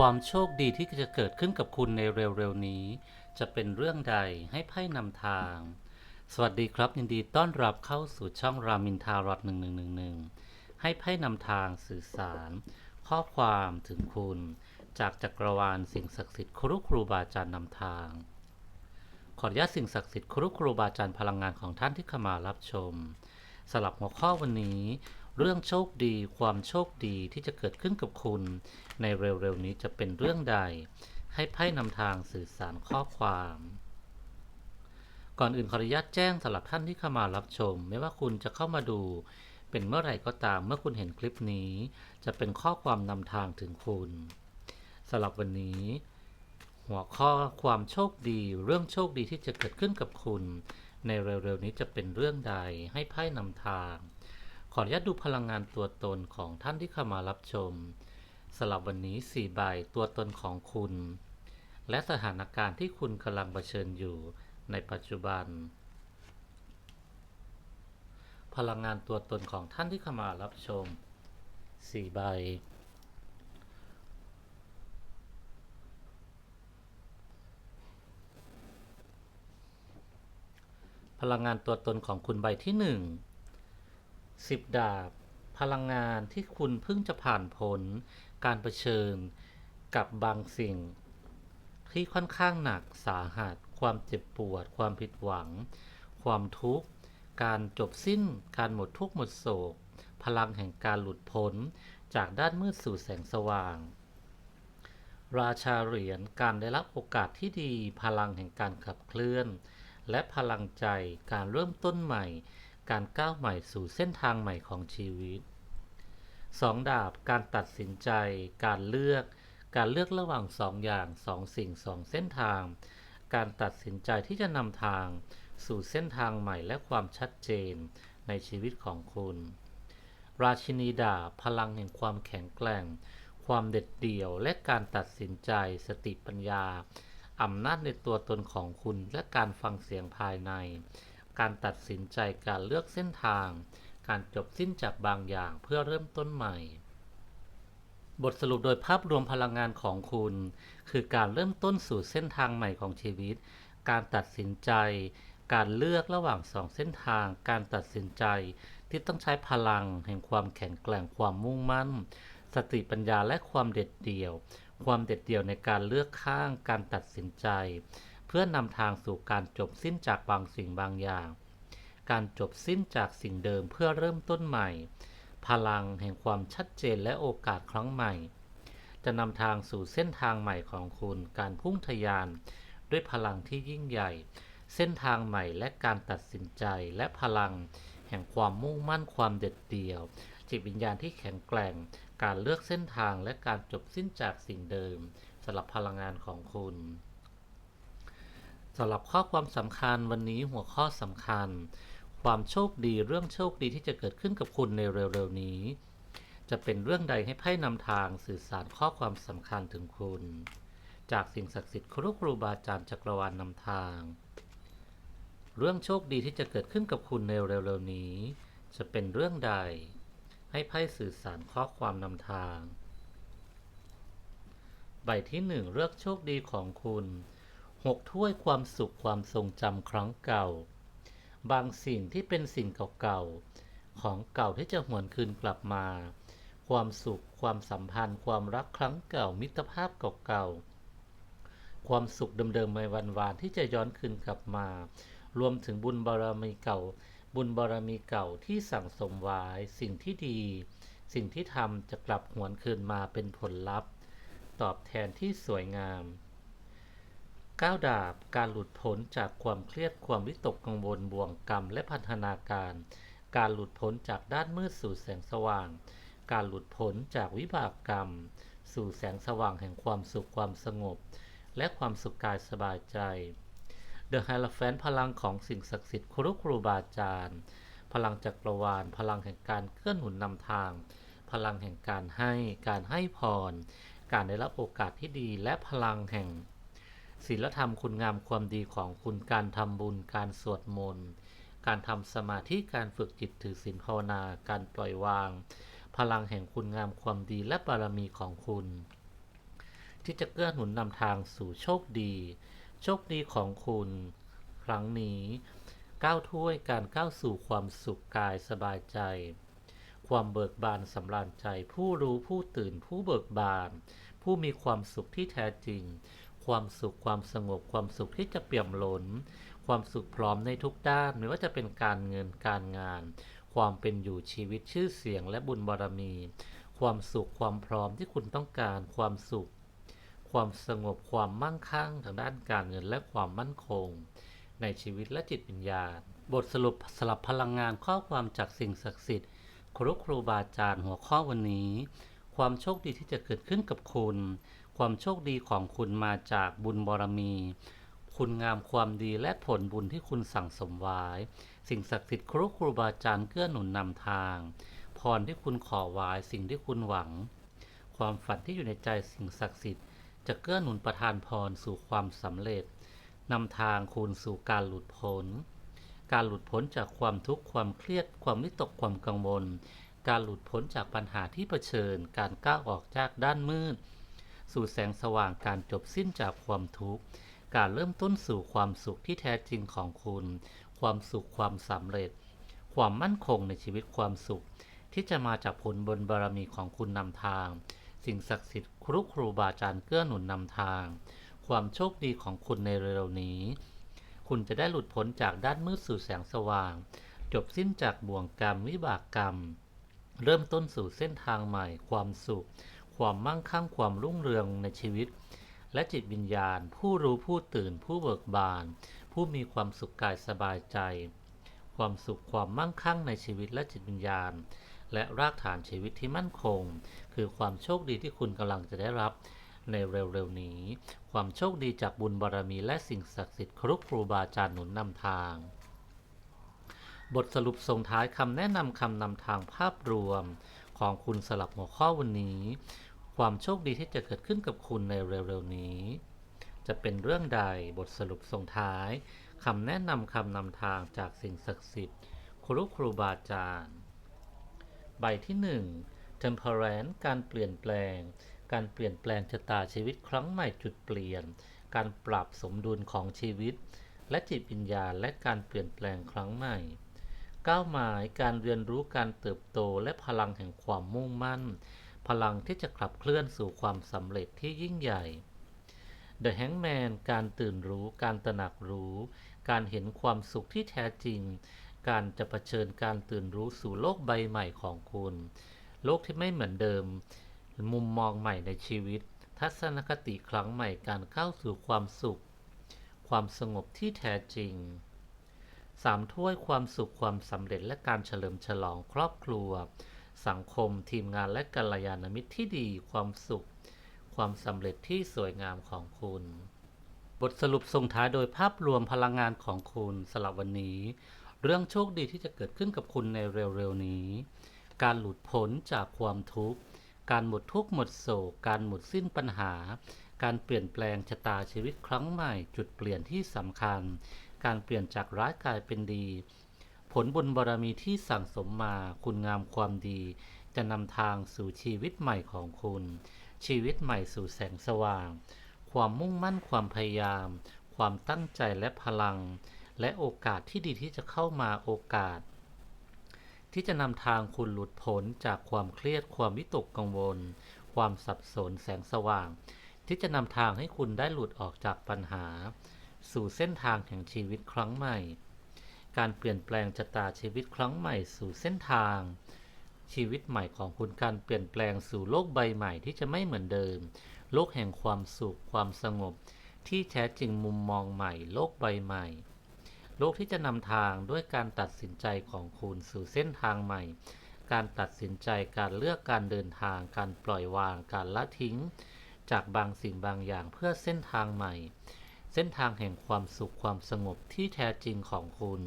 ความโชคดีที่จะเกิดขึ้นกับคุณในเร็วๆนี้ จะเป็นเรื่องใดให้ไพ่นำทาง สวัสดีครับยินดีต้อนรับเข้าสู่ช่องรามินทารอด1111 ให้ไพ่นำทางสื่อสาร ข้อความถึงคุณ จากจักรวาลสิ่งศักดิ์สิทธิ์ครุครูบาอาจารย์นำทาง ขออนุญาตสิ่งศักดิ์สิทธิ์ครุครูบาอาจารย์พลังงานของท่านที่เข้ามารับชมสลับหัวข้อวันนี้ เรื่องโชคดี ความโชคดีที่จะเกิดขึ้นกับคุณ ในเร็วๆนี้จะเป็นเรื่องใด ให้ไพ่นำทางสื่อสารข้อความ ก่อนอื่นขออนุญาตแจ้งสำหรับท่านที่เข้ามารับชม ไม่ว่าคุณจะเข้ามาดูเป็นเมื่อไหร่ก็ตามเมื่อคุณเห็นคลิปนี้ จะเป็นข้อความนำทางถึงคุณสำหรับวันนี้ หัวข้อความโชคดี เรื่องโชคดีที่จะเกิดขึ้นกับคุณ ในเร็วๆนี้จะเป็นเรื่องใดให้ไพ่นำทาง ขออนุญาตดูพลังงานตัวตนของท่านที่เข้ามารับชมสำหรับวันนี้4ใบตัวตนของคุณ และสถานการณ์ที่คุณกำลังเผชิญอยู่ในปัจจุบัน พลังงานตัวตนของท่านที่เข้ามารับชม4ใบพลังงานตัวตนของคุณใบที่หนึ่ง สิบดาบ พลังงานที่คุณเพิ่งจะผ่านพ้นการเผชิญกับบางสิ่ง ที่ค่อนข้างหนักสาหัส ความเจ็บปวด ความผิดหวัง ความทุกข์ การจบสิ้น การหมดทุกข์หมดโศก พลังแห่งการหลุดพ้น จากด้านมืดสู่แสงสว่าง ราชาเหรียญการได้รับโอกาสที่ดี พลังแห่งการขับเคลื่อน และพลังใจการเริ่มต้นใหม่ การก้าวใหม่สู่เส้นทางใหม่ของชีวิตสองดาบการตัดสินใจ การเลือก การเลือกระหว่างสองอย่างสองสิ่งสองเส้นทาง การตัดสินใจที่จะนำทาง สู่เส้นทางใหม่และความชัดเจนในชีวิตของคุณ ราชินีดาบพลังแห่งความแข็งแกร่ง ความเด็ดเดี่ยวและการตัดสินใจ สติปัญญาอำนาจในตัวตนของคุณและการฟังเสียงภายใน การตัดสินใจการเลือกเส้นทาง การจบสิ้นจากบางอย่างเพื่อเริ่มต้นใหม่ บทสรุปโดยภาพรวมพลังงานของคุณ คือการเริ่มต้นสู่เส้นทางใหม่ของชีวิต การตัดสินใจ การเลือกระหว่างสองเส้นทาง การตัดสินใจที่ต้องใช้พลังแห่งความแข็งแกร่งความมุ่งมั่น สติปัญญาและความเด็ดเดี่ยว ความเด็ดเดี่ยวในการเลือกข้าง การตัดสินใจ พื่อนำทางสู่การจบสิ้นจากบางสิ่งบางอย่าง การจบสิ้นจากสิ่งเดิมเพื่อเริ่มต้นใหม่ พลังแห่งความชัดเจนและโอกาสครั้งใหม่ จะนำทางสู่เส้นทางใหม่ของคุณ การพุ่งทะยาน ด้วยพลังที่ยิ่งใหญ่ เส้นทางใหม่และการตัดสินใจและพลัง แห่งความมุ่งมั่นความเด็ดเดี่ยว จิตวิญญาณที่แข็งแกร่ง การเลือกเส้นทางและการจบสิ้นจากสิ่งเดิมสำหรับพลังงานของคุณ สำหรับข้อความสำคัญวันนี้หัวข้อสำคัญ ความโชคดีเรื่องโชคดีที่จะเกิดขึ้นกับคุณในเร็วๆนี้ จะเป็นเรื่องใดให้ไพ่นำทางสื่อสารข้อความสำคัญถึงคุณ จากสิ่งศักดิ์สิทธิ์ครูครูบาอาจารย์จักรวาลนำทาง เรื่องโชคดีที่จะเกิดขึ้นกับคุณในเร็วๆนี้ จะเป็นเรื่องใด ให้ไพ่สื่อสารข้อความนำทาง ใบที่หนึ่งเลือกโชคดีของคุณ หกถ้วยความสุขความทรงจำครั้งเก่า บางสิ่งที่เป็นสิ่งเก่าๆ ของเก่าที่จะหวนคืนกลับมา ความสุข ความสัมพันธ์ ความรักครั้งเก่า มิตรภาพเก่าๆ ความสุขเดิมๆในวันวานที่จะย้อนคืนกลับมา รวมถึงบุญบารมีเก่า บุญบารมีเก่าที่สั่งสมไว้สิ่งที่ดี สิ่งที่ทำจะกลับหวนคืนมาเป็นผลลัพธ์ ตอบแทนที่สวยงาม ก้าวดาบการหลุดพ้นจากความเครียดความวิตกกังวลบ่วงกรรมและพันธนาการ การหลุดพ้นจากด้านมืดสู่แสงสว่าง การหลุดพ้นจากวิบากกรรม สู่แสงสว่างแห่งความสุขความสงบ และความสุขกายสบายใจ The h ฮ e r o p h a n t พลังของสิ่งศักดิ์สิทธิ์ครูครูบาอาจารย์ พลังจักรวาล พลังแห่งการเคลื่อนหนุนนำทาง พลังแห่งการให้ การให้พร การได้รับโอกาสที่ดีและพลังแห่ง ศีลธรรมคุณงามความดีของคุณการทำบุญ การสวดมนต์ การทำสมาธิ การฝึกจิตถือศีลภาวนา การปล่อยวาง พลังแห่งคุณงามความดีและบารมีของคุณ ที่จะเกื้อหนุนนำทางสู่โชคดี โชคดีของคุณ ครั้งนี้ก้าวถ้วยการก้าวสู่ความสุขกายสบายใจ ความเบิกบานสำราญใจ ผู้รู้ผู้ตื่นผู้เบิกบาน ผู้มีความสุขที่แท้จริง ความสุขความสงบความสุขที่จะเปี่ยมล้น ความสุขพร้อมในทุกด้านไม่ว่าจะเป็นการเงินการงาน ความเป็นอยู่ชีวิตชื่อเสียงและบุญบารมี ความสุขความพร้อมที่คุณต้องการ ความสุข ความสงบความมั่งคั่งทางด้านการเงินและความมั่นคง ในชีวิตและจิตวิญญาณ บทสรุปสลับพลังงานข้อความจากสิ่งศักดิ์สิทธิ์ครูครูบาอาจารย์หัวข้อวันนี้ ความโชคดีที่จะเกิดขึ้นกับคุณ ความโชคดีของคุณมาจากบุญบารมี คุณงามความดีและผลบุญที่คุณสั่งสมไว้ สิ่งศักดิ์สิทธิ์ครูครูบาอาจารย์เกื้อหนุนนำทาง พรที่คุณขอไว้สิ่งที่คุณหวัง ความฝันที่อยู่ในใจสิ่งศักดิ์สิทธิ์จะเกื้อหนุนประทานพรสู่ความสำเร็จนำทางคุณสู่การหลุดพ้น การหลุดพ้นจากความทุกข์ความเครียด ความวิตกความกังวล การหลุดพ้นจากปัญหาที่เผชิญ การก้าวออกจากด้านมืด สู่แสงสว่างการจบสิ้นจากความทุกข์ การเริ่มต้นสู่ความสุขที่แท้จริงของคุณ ความสุขความสำเร็จ ความมั่นคงในชีวิตความสุข ที่จะมาจากผลบนบารมีของคุณนำทาง สิ่งศักดิ์สิทธิ์ครุครูบาอาจารย์เกื้อหนุนนำทาง ความโชคดีของคุณในเร็วนี้ คุณจะได้หลุดพ้นจากด้านมืดสู่แสงสว่าง จบสิ้นจากบ่วงกรรมวิบากกรรม เริ่มต้นสู่เส้นทางใหม่ความสุข ความมั่งคั่งความรุ่งเรืองในชีวิต และจิตวิญญาณ ผู้รู้ผู้ตื่น ผู้เบิกบาน ผู้มีความสุขกายสบายใจ ความสุขความมั่งคั่งในชีวิตและจิตวิญญาณ และรากฐานชีวิตที่มั่นคง คือความโชคดีที่คุณกำลังจะได้รับในเร็วๆนี้ ความโชคดีจากบุญบารมีและสิ่งศักดิ์สิทธิ์ครุครูบาอาจารย์หนุนนำทาง บทสรุปส่งท้ายคำแนะนำคำนำทางภาพรวม ของคุณสลับหัวข้อวันนี้ ความโชคดีที่จะเกิดขึ้นกับคุณในเร็วๆนี้ จะเป็นเรื่องใดบทสรุปส่งท้ายคำแนะนำคำนำทางจากสิ่งศักดิ์สิทธิ์ครูครูบาอาจารย์ ใบที่ 1 temperance การเปลี่ยนแปลง การเปลี่ยนแปลงชะตาชีวิตครั้งใหม่จุดเปลี่ยน การปรับสมดุลของชีวิต และจิตวิญญาณและการเปลี่ยนแปลงครั้งใหม่ ก้าวหมายการเรียนรู้การเติบโตและพลังแห่งความมุ่งมั่น พลังที่จะขับเคลื่อนสู่ความสำเร็จที่ยิ่งใหญ่ The Hangman การตื่นรู้ การตระหนักรู้ การเห็นความสุขที่แท้จริง การจะะเผชิญการตื่นรู้สู่โลกใบใหม่ของคุณ โลกที่ไม่เหมือนเดิม มุมมองใหม่ในชีวิต ทัศนคติครั้งใหม่การเข้าสู่ความสุข ความสงบที่แท้จริง สามถ้วยความสุขความสำเร็จและการเฉลิมฉลองครอบครัว สังคมทีมงานและกัลยาณมิตรที่ดีความสุข ความสำเร็จที่สวยงามของคุณ บทสรุปส่งท้ายโดยภาพรวมพลังงานของคุณสำหรับวันนี้ เรื่องโชคดีที่จะเกิดขึ้นกับคุณในเร็วๆนี้ การหลุดพ้นจากความทุกข์ การหมดทุกข์หมดโศก การหมดสิ้นปัญหา การเปลี่ยนแปลงชะตาชีวิตครั้งใหม่จุดเปลี่ยนที่สำคัญ การเปลี่ยนจากร้ายกลายเป็นดี ผลบุญบารมีที่สั่งสมมาคุณงามความดี จะนำทางสู่ชีวิตใหม่ของคุณ ชีวิตใหม่สู่แสงสว่าง ความมุ่งมั่นความพยายาม ความตั้งใจและพลัง และโอกาสที่ดีที่จะเข้ามาโอกาส ที่จะนำทางคุณหลุดพ้นจากความเครียดความวิตกกังวล ความสับสนแสงสว่างที่จะนำทางให้คุณได้หลุดออกจากปัญหา สู่เส้นทางแห่งชีวิตครั้งใหม่ การเปลี่ยนแปลงชะตาชีวิตครั้งใหม่สู่เส้นทาง ชีวิตใหม่ของคุณการเปลี่ยนแปลงสู่โลกใบใหม่ที่จะไม่เหมือนเดิม โลกแห่งความสุขความสงบ ที่แท้จริงมุมมองใหม่ โลกใบใหม่ โลกที่จะนำทางด้วยการตัดสินใจของคุณสู่เส้นทางใหม่ การตัดสินใจการเลือกการเดินทาง การปล่อยวางการละทิ้ง จากบางสิ่งบางอย่างเพื่อเส้นทางใหม่ เส้นทางแห่งความสุขความสงบที่แท้จริงของคุณ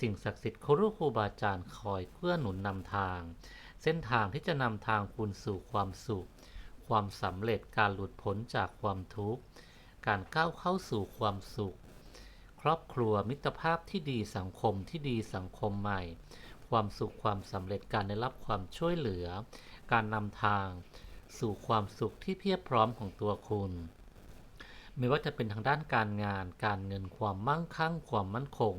สิ่งศักดิ์สิทธิ์ครูครูบาอาจารย์คอยเพื่อหนุนนำทาง เส้นทางที่จะนำทางคุณสู่ความสุข ความสำเร็จการหลุดพ้นจากความทุกข์ การก้าวเข้าสู่ความสุข ครอบครัวมิตรภาพที่ดีสังคมที่ดีสังคมใหม่ ความสุขความสำเร็จการได้รับความช่วยเหลือ การนำทาง สู่ความสุขที่เพียบพร้อมของตัวคุณ ไม่ว่าจะเป็นทางด้านการงาน การเงินความมั่งคั่ง ความมั่นคง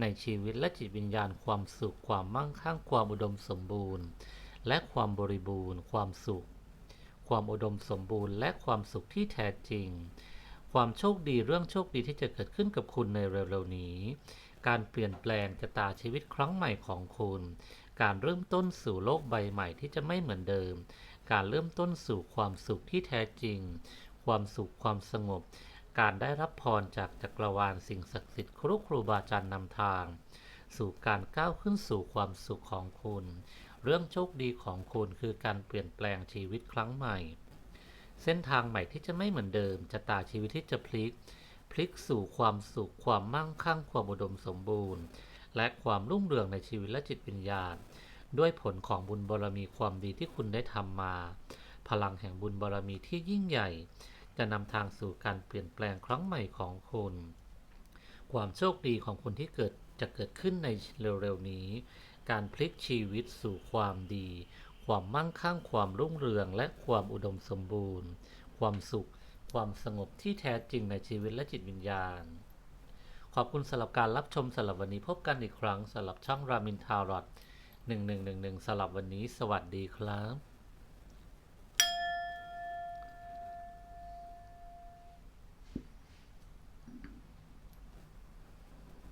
ในชีวิตและจิตวิญญาณความสุข ความมั่งคั่ง ความอุดมสมบูรณ์ และความบริบูรณ์ ความสุข ความอุดมสมบูรณ์และความสุขที่แท้จริง ความโชคดีเรื่องโชคดีที่จะเกิดขึ้นกับคุณในเร็วๆนี้ การเปลี่ยนแปลงชะตาชีวิตครั้งใหม่ของคุณ การเริ่มต้นสู่โลกใบใหม่ที่จะไม่เหมือนเดิม การเริ่มต้นสู่ความสุขที่แท้จริง ความสุขความสงบ การได้รับพรจากจักรวาลสิ่งศักดิ์สิทธิ์ครูครูบาอาจารย์นำทาง สู่การก้าวขึ้นสู่ความสุขของคุณ เรื่องโชคดีของคุณคือการเปลี่ยนแปลงชีวิตครั้งใหม่ เส้นทางใหม่ที่จะไม่เหมือนเดิมชะตาชีวิตที่จะพลิก พลิกสู่ความสุขความมั่งคั่งความอุดมสมบูรณ์ และความรุ่งเรืองในชีวิตและจิตวิญญาณด้วยผลของบุญบารมีความดีที่คุณได้ทำมา พลังแห่งบุญบารมีที่ยิ่งใหญ่ จะนำทางสู่การเปลี่ยนแปลงครั้งใหม่ของคุณ ความโชคดีของคุณที่เกิดจะเกิดขึ้นในเร็วๆนี้ การพลิกชีวิตสู่ความดี ความมั่งคั่ง ความรุ่งเรือง และความอุดมสมบูรณ์ ความสุข ความสงบที่แท้จริงในชีวิตและจิตวิญญาณ ขอบคุณสำหรับการรับชมสำหรับวันนี้พบกันอีกครั้งสำหรับช่องรามินทารอด1111สำหรับวันนี้ สวัสดีครับ